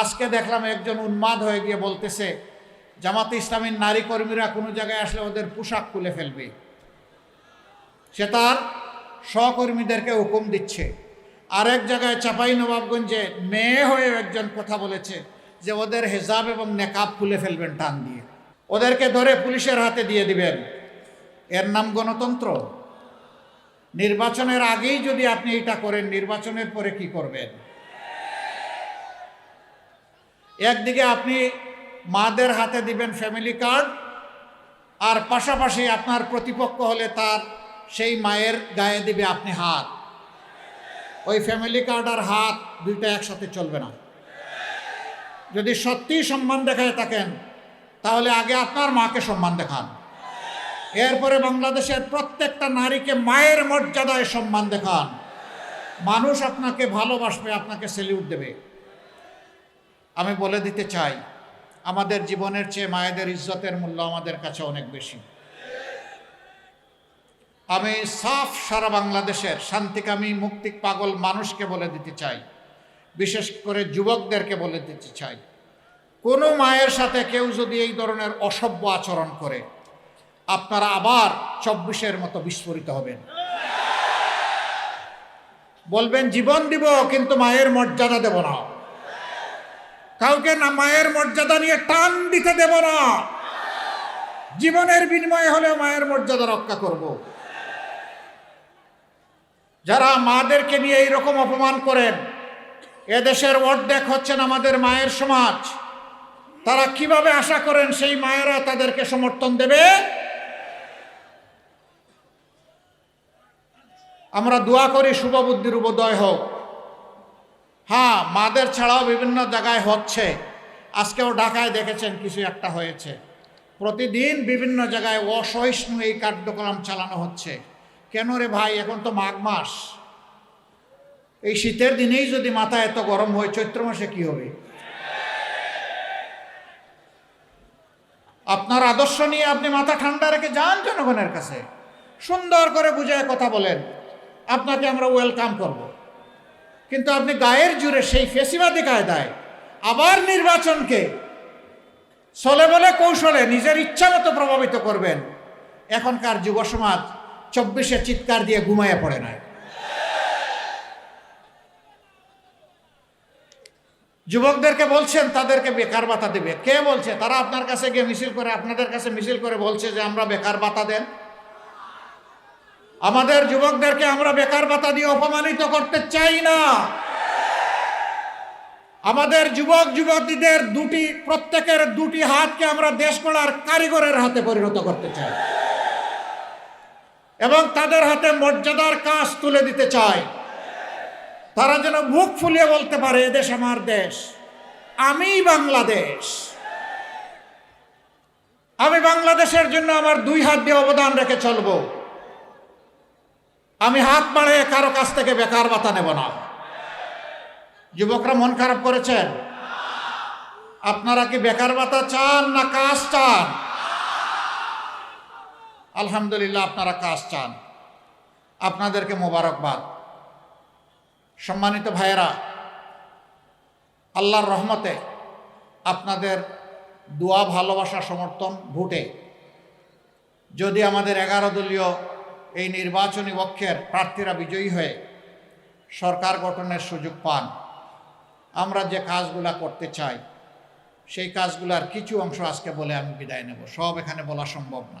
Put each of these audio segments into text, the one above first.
আজকে দেখলাম একজন উন্মাদ হয়ে গিয়ে বলতেছে, জামাতে ইসলামীর নারী কর্মীরা কোনো জায়গায় আসলে ওদের পোশাক খুলে ফেলবে। সে তার সহকর্মীদেরকে হুকুম দিচ্ছে। আরেক জায়গায় চাপাই নবাবগঞ্জে মেয়ে হয়ে একজন কথা বলেছে যে ওদের হেজাব এবং নেকাব খুলে ফেলবেন টান দিয়ে। ওদেরকে ধরে পুলিশের হাতে দিয়ে দিবেন। এর নাম গণতন্ত্র। নির্বাচনের আগেই যদি আপনি এটা করেন, নির্বাচনের পরে কি করবেন? একদিকে আপনি মাদের হাতে দিবেন ফ্যামিলি কার্ড আর পাশাপাশি আপনার প্রতিপক্ষ হলে তার সেই মায়ের গায়ে দিবে আপনি হাত। ওই ফ্যামিলি কার্ড আর হাত দুইটা একসাথে চলবে না। যদি সত্যিই সম্মান দেখায় থাকেন, তাহলে আগে আপনার মাকে সম্মান দেখান। এরপরে বাংলাদেশের প্রত্যেকটা নারীকে মায়ের মর্যাদায় সম্মান দেখান। মানুষ আপনাকে ভালোবাসবে, আপনাকে সেলিউট দেবে। আমি বলে দিতে চাই, আমাদের জীবনের চেয়ে মায়েদের ইজ্জতের মূল্য আমাদের কাছে অনেক বেশি। আমি সাফ সারা বাংলাদেশের শান্তিকামী মুক্তি পাগল মানুষকে বলে দিতে চাই, বিশেষ করে যুবকদেরকে বলে দিতে চাই, কোনো মায়ের সাথে কেউ যদি এই ধরনের অসভ্য আচরণ করে, আপনারা আবার চব্বিশের মতো বিস্ফোরিত হবেন। বলবেন, জীবন দিব, কিন্তু মায়ের মর্যাদা দেব না। কাউকে না মায়ের মর্যাদা নিয়ে টান দিতে দেব না। জীবনের বিনিময়ে হলেও মায়ের মর্যাদা রক্ষা করব। যারা মাদেরকে নিয়ে এইরকম অপমান করেন, এদেশের অর্ধেক হচ্ছেন আমাদের মায়ের সমাজ। তারা কীভাবে আশা করেন সেই মায়েরা তাদেরকে সমর্থন দেবে? আমরা দোয়া করি শুভবুদ্ধির উবোদয় হোক। হ্যাঁ মাদের ছাড়াও বিভিন্ন জায়গায় হচ্ছে। আজকেও ঢাকায় দেখেছেন কিছু একটা হয়েছে। প্রতিদিন বিভিন্ন জায়গায় অসহিষ্ণু এই কার্যক্রম চালানো হচ্ছে। কেন রে ভাই, এখন তো মাঘ মাস। এই শীতের দিনেই যদি মাথা এত গরম হয়, চৈত্র মাসে কি হবে? আপনার আদর্শ নিয়ে আপনি মাথা ঠান্ডা রেখে যান জনগণের কাছে। সুন্দর করে বুঝায় কথা বলেন। আপনাকে আমরা ওয়েলকাম করব। কিন্তু আপনি গায়ের জুড়ে সেই ফেসিবাদী কায়দায় আবার নির্বাচনকে চলে বলে কৌশলে নিজের ইচ্ছা মতো প্রভাবিত করবেন, এখনকার যুব সমাজ চব্বিশে চিৎকার দিয়ে ঘুমাইয়া পড়ে নাই। যুবকদেরকে বলছেন, তাদেরকে বেকার ভাতা দেবে। কে বলছে? তারা আপনার কাছে গিয়ে মিছিল করে, আপনাদের কাছে মিছিল করে বলছে যে, আমরা বেকার ভাতা দেন। আমাদের যুবকদেরকে আমরা বেকার ভাতা দিয়ে অপমানিত করতে চাই না। আমাদের যুবক যুবতীদের দুটি, প্রত্যেকের দুটি হাতকে আমরা দেশ গড়ার কারিগরের হাতে পরিণত করতে চাই। এবং তাদের হাতে মর্যাদার কাজ তুলে দিতে চাই। তারা যেন মুখ ফুলিয়ে বলতে পারে এদেশ আমার দেশ আমি বাংলাদেশ। আমি বাংলাদেশের জন্য আমার দুই হাত দিয়ে অবদান রেখে চলবো। আমি হাত বাড়িয়ে কারও কাছ থেকে বেকার ভাতা নেব না। যুবকরা মন খারাপ করেছেন? আপনারা কি বেকার ভাতা চান না কাজ চান? আলহামদুলিল্লাহ, আপনারা কাজ চান। আপনাদেরকে মোবারকবাদ। সম্মানিত ভাইয়েরা, আল্লাহর রহমতে আপনাদের দোয়া, ভালোবাসা, সমর্থন ভোটে। যদি আমাদের এগারো দলীয় এই নির্বাচনী পক্ষের প্রার্থীরা বিজয়ী হয়ে সরকার গঠনের সুযোগ পান। আমরা যে কাজগুলা করতে চাই, সেই কাজগুলার কিছু অংশ আজকে বলে আমি বিদায় নেব। সব এখানে বলা সম্ভব না।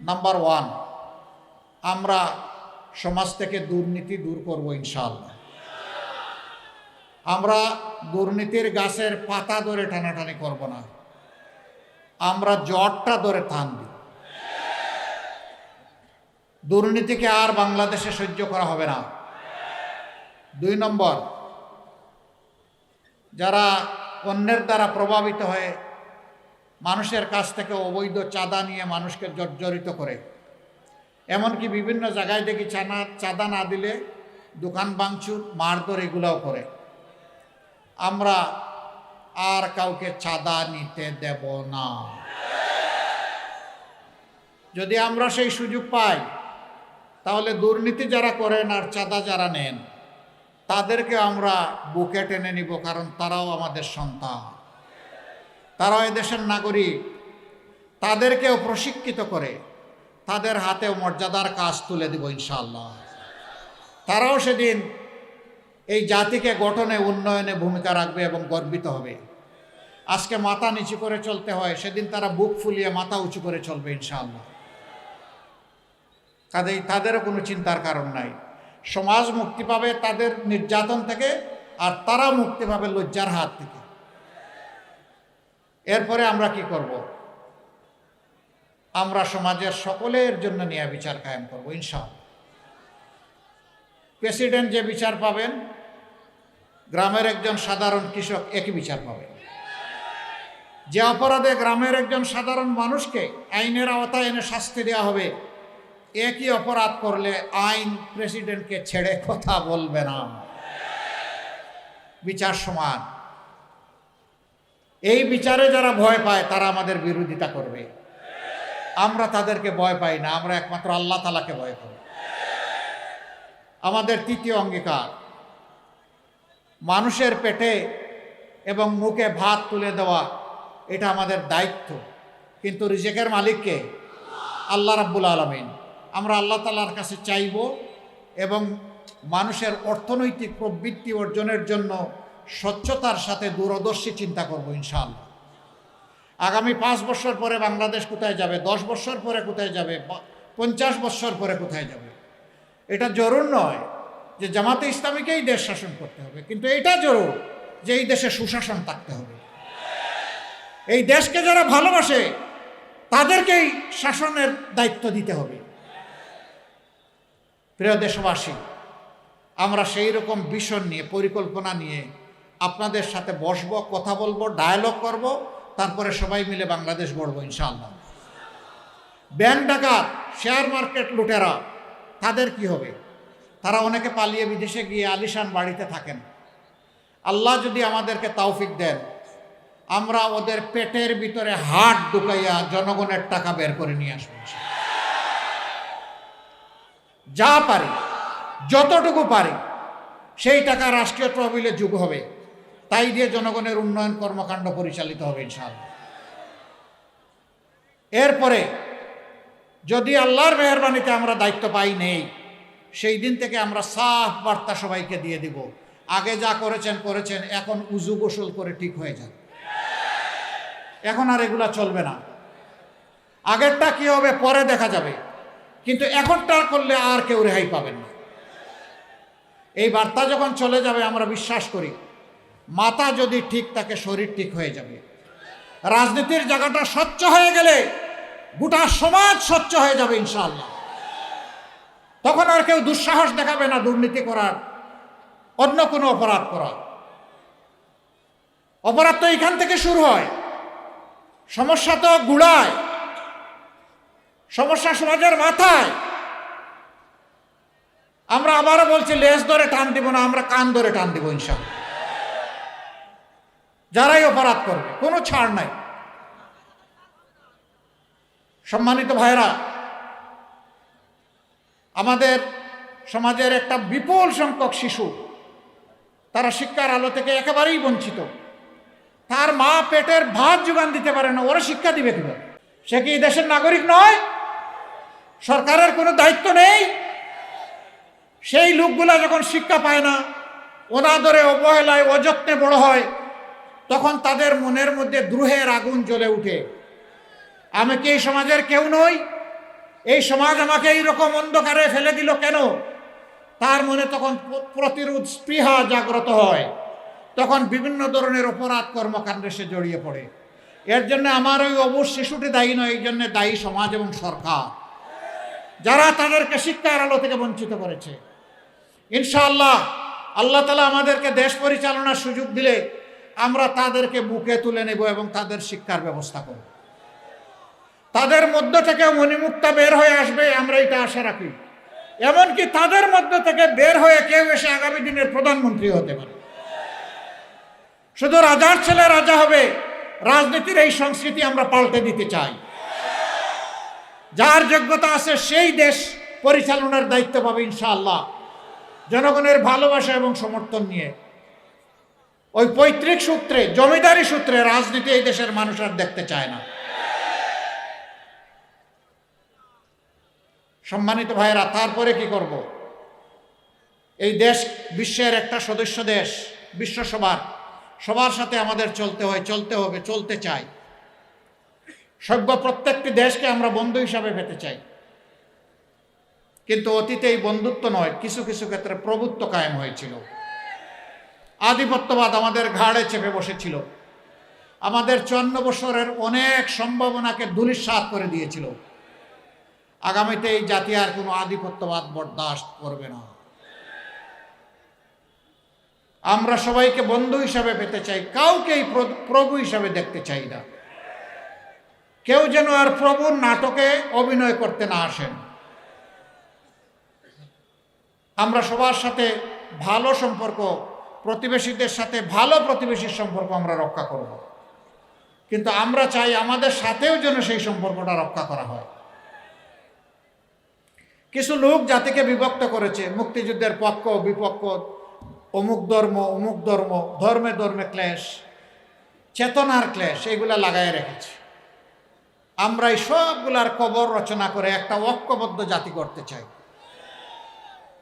নাম্বার ওয়ান আমরা সমাজ থেকে দুর্নীতি দূর করব ইনশাআল্লাহ। আমরা দুর্নীতির গাছের পাতা ধরে টানাটানি করব না। আমরা জটটা ধরে টান দিই দুর্নীতিকে আর বাংলাদেশে সহ্য করা হবে না। দুই নম্বর, যারা অন্যের দ্বারা প্রভাবিত হয়ে মানুষের কাছ থেকে অবৈধ চাঁদা নিয়ে মানুষকে জর্জরিত করে, এমনকি বিভিন্ন জায়গায় দেখি চানা, চাঁদা না দিলে দোকান ভাঙচুর, মারধর এগুলাও করে। আমরা আর কাউকে চাঁদা নিতে দেব না। যদি আমরা সেই সুযোগ পাই তাহলে দুর্নীতি যারা করেন আর চাঁদা যারা নেন, তাদেরকে আমরা বুকে টেনে নিব, কারণ তারাও আমাদের সন্তান। তারাও এদেশের নাগরিক। তাদেরকেও প্রশিক্ষিত করে, তাদের হাতেও মর্যাদার কাজ তুলে দিব ইনশাল্লাহ তারাও সেদিন এই জাতিকে গঠনে, উন্নয়নে ভূমিকা রাখবে এবং গর্বিত হবে। আজকে মাথা নিচু করে চলতে হয়, সেদিন তারা বুক ফুলিয়ে মাথা উঁচু করে চলবে ইনশাআল্লাহ। কাজেই তাদেরও কোনো চিন্তার কারণ নাই। সমাজ মুক্তি পাবে তাদের নির্যাতন থেকে আর তারা মুক্তি পাবে লজ্জার হাত থেকে। এরপরে আমরা কি করব? আমরা সমাজের সকলের জন্য নিয়ে বিচার কায়েম করব, ইনশাআল্লাহ। প্রেসিডেন্ট যে বিচার পাবেন, গ্রামের একজন সাধারণ কৃষক একই বিচার পাবেন যে অপরাধে গ্রামের একজন সাধারণ মানুষকে আইনের আওতায় এনে শাস্তি দেওয়া হবে একই অপরাধ করলে আইন প্রেসিডেন্টকে ছেড়ে কথা বলবে না। বিচার সমান। এই বিচারে যারা ভয় পায়, তারা আমাদের বিরোধিতা করবে। আমরা তাদেরকে ভয় পাই না, আমরা একমাত্র আল্লাহ তালাকে ভয় করি। আমাদের তৃতীয় অঙ্গীকার, মানুষের পেটে এবং মুখে ভাত তুলে দেওয়া, এটা আমাদের দায়িত্ব। কিন্তু রিজেকের মালিককে? আল্লাহ রাব্বুল আলমিন। আমরা আল্লাহ তালার কাছে চাইব এবং মানুষের অর্থনৈতিক প্রবৃত্তি অর্জনের জন্য স্বচ্ছতার সাথে দূরদর্শী চিন্তা করব ইনশাআল্লাহ। আগামী পাঁচ বছর পরে বাংলাদেশ কোথায় যাবে? দশ বছর পরে কোথায় যাবে? পঞ্চাশ বছর পরে কোথায় যাবে? এটা জরুর নয় যে জামাতে ইসলামীকেই দেশ শাসন করতে হবে, কিন্তু এটা জরুর যে এই দেশে সুশাসন থাকতে হবে। এই দেশকে যারা ভালোবাসে, তাদেরকেই শাসনের দায়িত্ব দিতে হবে। প্রিয় দেশবাসী, আমরা সেই রকম বিষয় নিয়ে, পরিকল্পনা নিয়ে আপনাদের সাথে বসবো, কথা বলব ডায়ালগ করব, তারপরে সবাই মিলে বাংলাদেশ গড়ব, ইনশাআল্লাহ। ব্যাংক ডাকাত শেয়ার মার্কেট লুটেরা, তাদের কি হবে? তারা অনেকে পালিয়ে বিদেশে গিয়ে আলিশান বাড়িতে থাকেন। আল্লাহ যদি আমাদেরকে তৌফিক দেন, আমরা ওদের পেটের ভিতরে হাট ঢুকাইয়া জনগণের টাকা বের করে নিয়ে আসব যা পারে, যতটুকু পারে, সেই টাকা রাষ্ট্রীয় তহবিলে যুগ হবে। তাই দিয়ে জনগণের উন্নয়ন কর্মকাণ্ড পরিচালিত হবে ইনশাআল্লাহ। এরপরে, যদি আল্লাহর মেহরবানিতে আমরা দায়িত্ব পাই নেই, সেই দিন থেকে আমরা সাফ বার্তা সবাইকে দিয়ে দিব। আগে যা করেছেন করেছেন, এখন উজু গোসল করে ঠিক হয়ে যান। এখন আর এগুলা চলবে না। আগেরটা কি হবে, পরে দেখা যাবে। কিন্তু এখনটা করলে আর কেউ রেহাই পাবেন না। এই বার্তা যখন চলে যাবে, আমরা বিশ্বাস করি, মাথা যদি ঠিক থাকে, শরীর ঠিক হয়ে যাবে। রাজনীতির জায়গাটা স্বচ্ছ হয়ে গেলে গোটা সমাজ স্বচ্ছ হয়ে যাবে, ইনশাআল্লাহ। তখন আর কেউ দুঃসাহস দেখাবে না, দুর্নীতি করার, অন্য কোনো অপরাধ করার। অপরাধ তো এখান থেকে শুরু হয়। সমস্যা তো গুড়ায়। সমস্যা সমাজের মাথায়। আমরা আবারও বলছি, লেজ ধরে টান দিব না, আমরা কান ধরে টান দিব ইনশাআল্লাহ যারাই অপরাধ করবে, কোনো ছাড় নাই। সম্মানিত ভাইরা আমাদের সমাজের একটা বিপুল সংখ্যক শিশু, তারা শিক্ষার আলো থেকে একেবারেই বঞ্চিত। তার মা পেটের ভাত যোগান দিতে পারে না, ওরা শিক্ষা দিবে কীভাবে? সে কি দেশের নাগরিক নয়? সরকারের কোনো দায়িত্ব নেই। সেই লোকগুলা যখন শিক্ষা পায় না অনাদরে অবহেলায়, অযত্নে বড় হয়, তখন তাদের মনের মধ্যে দ্রোহের আগুন জ্বলে উঠে। আমি কি এই সমাজের কেউ নই? এই সমাজ আমাকে এইরকম অন্ধকারে ফেলে দিল কেন? তার মনে তখন প্রতিরোধ, স্পৃহা জাগ্রত হয়। তখন বিভিন্ন ধরনের অপরাধ কর্মকাণ্ডে সে জড়িয়ে পড়ে। এর জন্য আমার ওই অবুজ শিশুটি দায়ী নয়, এই জন্য দায়ী সমাজ এবং সরকার। যারা তাদেরকে শিক্ষার আলো থেকে বঞ্চিত করেছে। ইনশাআল্লাহ, আল্লাহ তালা আমাদেরকে দেশ পরিচালনার সুযোগ দিলে আমরা তাদেরকে বুকে তুলে নেব এবং তাদের শিক্ষার ব্যবস্থা করব। তাদের মধ্য থেকে মণিমুক্তা বের হয়ে আসবে, আমরা এটা আশা রাখি। এমনকি তাদের মধ্য থেকে বের হয়ে কেউ এসে আগামী দিনের প্রধানমন্ত্রী হতে পারে। শুধু রাজার ছেলে রাজা হবে, রাজনীতির এই সংস্কৃতি আমরা পাল্টে দিতে চাই। যার যোগ্যতা আছে সেই দেশ পরিচালনার দায়িত্ব পাবে ইনশাআল্লাহ। জনগণের ভালোবাসা এবং সমর্থন নিয়ে। ওই পৈতৃক সূত্রে, জমিদারি সূত্রে রাজনীতি এই দেশের মানুষ আর দেখতে চায় না। সম্মানিত ভাইয়েরা, তারপরে কি করব? এই দেশ বিশ্বের একটা সদস্য দেশ বিশ্বসভার সবার সাথে আমাদের চলতে হয়, চলতে হবে, চলতে চাই। সভ্য প্রত্যেকটি দেশকে আমরা বন্ধু হিসাবে পেতে চাই। কিন্তু অতীতে এই বন্ধুত্ব নয়, কিছু কিছু ক্ষেত্রে প্রভুত্ব কায়েম হয়েছিল। আধিপত্যবাদ আমাদের ঘাড়ে চেপে বসেছিল। আমাদের চুয়ান্ন বছরের অনেক সম্ভাবনাকে ধুলিস্বাদ করে দিয়েছিল। আগামীতে এই জাতি আর কোনো আধিপত্যবাদ বরদাস্ত করবে না। আমরা সবাইকে বন্ধু হিসাবে পেতে চাই, কাউকেই প্রভু হিসাবে দেখতে চাই না। কেউ যেন আর প্রভুর নাটকে অভিনয় করতে না আসেন। আমরা সবার সাথে ভালো সম্পর্ক, প্রতিবেশীদের সাথে ভালো প্রতিবেশীর সম্পর্ক আমরা রক্ষা করব। কিন্তু আমরা চাই আমাদের সাথেও যেন সেই সম্পর্কটা রক্ষা করা হয়। কিছু লোক জাতিকে বিভক্ত করেছে, মুক্তিযুদ্ধের পক্ষ, বিপক্ষ, অমুক ধর্ম অমুক ধর্ম, ধর্মে ধর্মে ক্লেশ, চেতনার ক্লেশ, এগুলা লাগাই রেখেছে। আমরা এই সবগুলার কবর রচনা করে একটা ঐক্যবদ্ধ জাতি করতে চাই।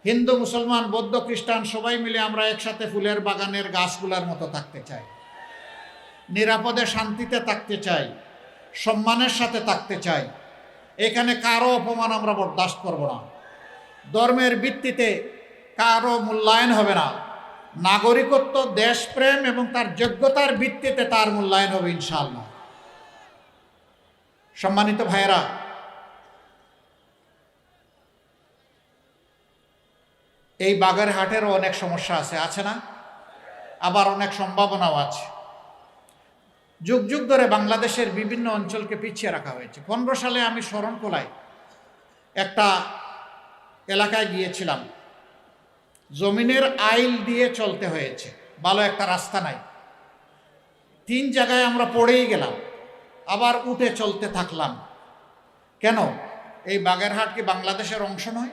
হিন্দু, মুসলমান, বৌদ্ধ, খ্রিস্টান, সবাই মিলে আমরা একসাথে ফুলের বাগানের গাছগুলার মতো থাকতে চাই। নিরাপদে, শান্তিতে থাকতে চাই। সম্মানের সাথে থাকতে চাই। এখানে কারও অপমান আমরা বরদাস্ত করব না। ধর্মের ভিত্তিতে কারও মূল্যায়ন হবে না। নাগরিকত্ব, দেশপ্রেম এবং তার যোগ্যতার ভিত্তিতে তার মূল্যায়ন হবে ইনশাল্লাহ সম্মানিত ভাইয়েরা, এই বাগেরহাটেরও অনেক সমস্যা আছে আছে না? আবার অনেক সম্ভাবনাও আছে। যুগ যুগ ধরে বাংলাদেশের বিভিন্ন অঞ্চলকে পিছিয়ে রাখা হয়েছে। পনেরো সালে আমি শরণকোলায় একটা এলাকায় গিয়েছিলাম। জমিনের আইল দিয়ে চলতে হয়েছে। ভালো একটা রাস্তা নাই। তিন জায়গায় আমরা পড়েই গেলাম। আবার উঠে চলতে থাকলাম। কেন? এই বাগেরহাট কি বাংলাদেশের অংশ নয়?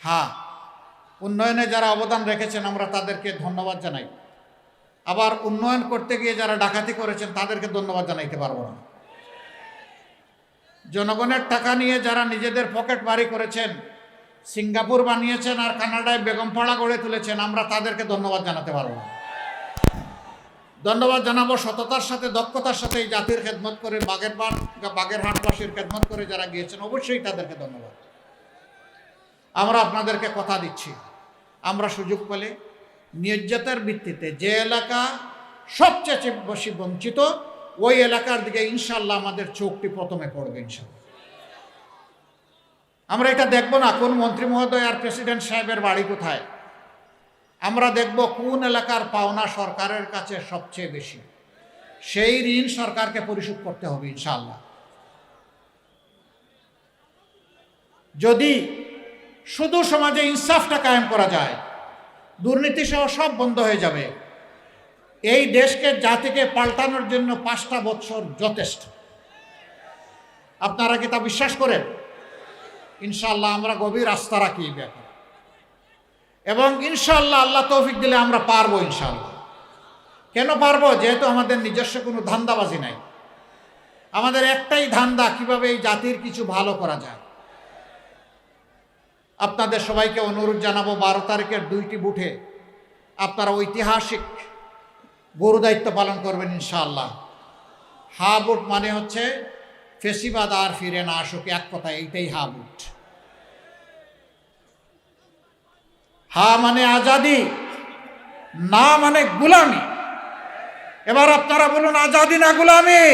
হ্যাঁ উন্নয়নে যারা অবদান রেখেছেন, আমরা তাদেরকে ধন্যবাদ জানাই। আবার উন্নয়ন করতে গিয়ে যারা ডাকাতি করেছেন, তাদেরকে ধন্যবাদ জানাইতে পারব না। জনগণের টাকা নিয়ে যারা নিজেদের পকেট বাড়ি করেছেন, সিঙ্গাপুর বানিয়েছেন আর কানাডায় বেগমপাড়া গড়ে তুলেছেন, আমরা তাদেরকে ধন্যবাদ জানাতে পারব না। ধন্যবাদ জানাব সততার সাথে, দক্ষতার সাথে এই জাতির খেদমত করে, বাগের বাগের হাটবাসীর খেদমত করে যারা গিয়েছেন, অবশ্যই তাদেরকে ধন্যবাদ। আমরা আপনাদেরকে কথা দিচ্ছি। আমরা সুযোগ পেলে নির্যাতের ভিত্তিতে যে এলাকা সবচেয়ে বেশি বঞ্চিত, ওই এলাকার দিকে ইনশাল্লাহ আমাদের চোখটি প্রথমে পড়বে ইনশাল্লাহ আমরা এটা দেখব না, কোন মন্ত্রী মহোদয় আর প্রেসিডেন্ট সাহেবের বাড়ি কোথায়? আমরা দেখব কোন এলাকার পাওনা সরকারের কাছে সবচেয়ে বেশি। সেই ঋণ সরকারকে পরিশোধ করতে হবে ইনশাল্লাহ যদি শুধু সমাজে ইনসাফটা কায়েম করা যায়, দুর্নীতি সহ সব বন্ধ হয়ে যাবে। এই দেশকে, জাতিকে পাল্টানোর জন্য পাঁচটা বছর যথেষ্ট। আপনারা কি তা বিশ্বাস করেন? ইনশাল্লাহ আমরা গভীর আস্থা রাখি ব্যাপারে। এবং ইনশাল্লাহ আল্লাহ তৌফিক দিলে আমরা পারব ইনশাল্লাহ কেন পারব? যেহেতু আমাদের নিজস্ব কোনো ধান্দাবাজি নাই। আমাদের একটাই ধান্দা, কীভাবে এই জাতির কিছু ভালো করা যায়। আপনাদের সবাইকে অনুরোধ জানাব, বারো তারিখের দুইটি বুথে আপনারা ঐতিহাসিক গরু দায়িত্ব পালন করবেন ইনশাআল্লাহ। হা বুট মানে হচ্ছে ফেসিবাদ আর ফিরে না আসুক, এক কথা এইটাই হা বুট। হা মানে আজাদি, না মানে গুলামি। এবার আপনারা বলুন, আজাদি না গুলামি?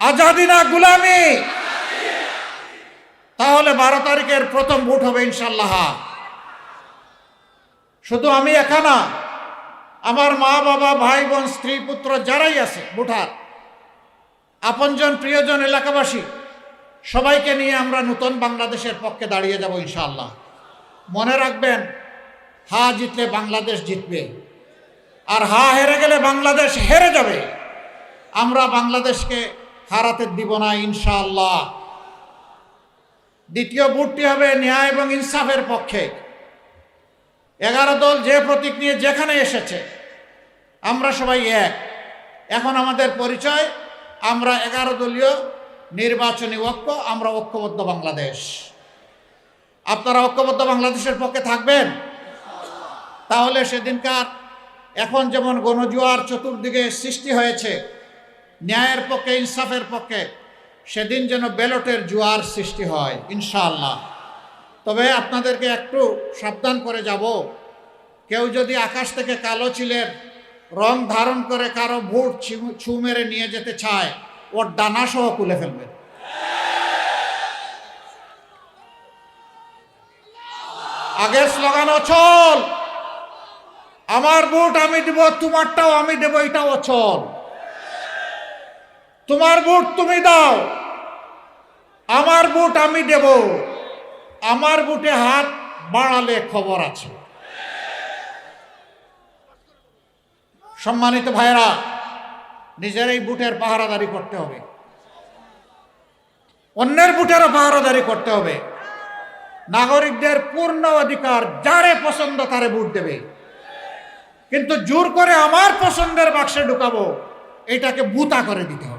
আজাদি না গুলামি? তাহলে বারো তারিখের প্রথম ভোট হবে ইনশাল্লাহ শুধু আমি একা না, আমার মা বাবা, ভাই বোন, স্ত্রী, পুত্র যারাই আছে, ভোটার, আপনজন, প্রিয়জন, এলাকাবাসী, সবাইকে নিয়ে আমরা নতুন বাংলাদেশের পক্ষে দাঁড়িয়ে যাব ইনশাল্লাহ মনে রাখবেন, হা জিতলে বাংলাদেশ জিতবে, আর হা হেরে গেলে বাংলাদেশ হেরে যাবে। আমরা বাংলাদেশকে হারাতে দিব না, ইনশাআল্লাহ। দ্বিতীয় বুটটি হবে ন্যায় এবং ইনসাফের পক্ষে। এগারো দল যে প্রতীক নিয়ে যেখানে এসেছে, আমরা সবাই এক। এখন আমাদের পরিচয়, আমরা এগারো দলীয় নির্বাচনী ঐক্য, আমরা ঐক্যবদ্ধ বাংলাদেশ। আপনারা ঐক্যবদ্ধ বাংলাদেশের পক্ষে থাকবেন? তাহলে সেদিনকার এখন যেমন গণজুয়ার চতুর্দিকে সৃষ্টি হয়েছে, ন্যায়ের পক্ষে, ইনসাফের পক্ষে, সেদিন যেন ব্যালটের জুয়ার সৃষ্টি হয়, ইনশাআল্লাহ। তবে আপনাদেরকে একটু সাবধান করে যাব। কেউ যদি আকাশ থেকে কালো চিলের রং ধারণ করে কারও ভোট ছু মেরে নিয়ে যেতে চায়, ওর ডানা সহ খুলে ফেলবেন। আগের স্লোগান অচল। আমার ভোট আমি দিব, তোমারটাও আমি দেব, এটাও অচল। তোমার ভোট তুমি দাও, আমার ভোট আমি দেব। আমার বুটে হাত বাড়ালে খবর আছে। সম্মানিত ভাইরা নিজের এই বুটের পাহারাদারি করতে হবে। অন্যের বুটেরও পাহারাদারি করতে হবে। নাগরিকদের পূর্ণ অধিকার যারে পছন্দ তারে ভোট দেবে। কিন্তু জোর করে আমার পছন্দের বাক্সে ঢুকাবো, এটাকে বুতা করে দিতে হবে।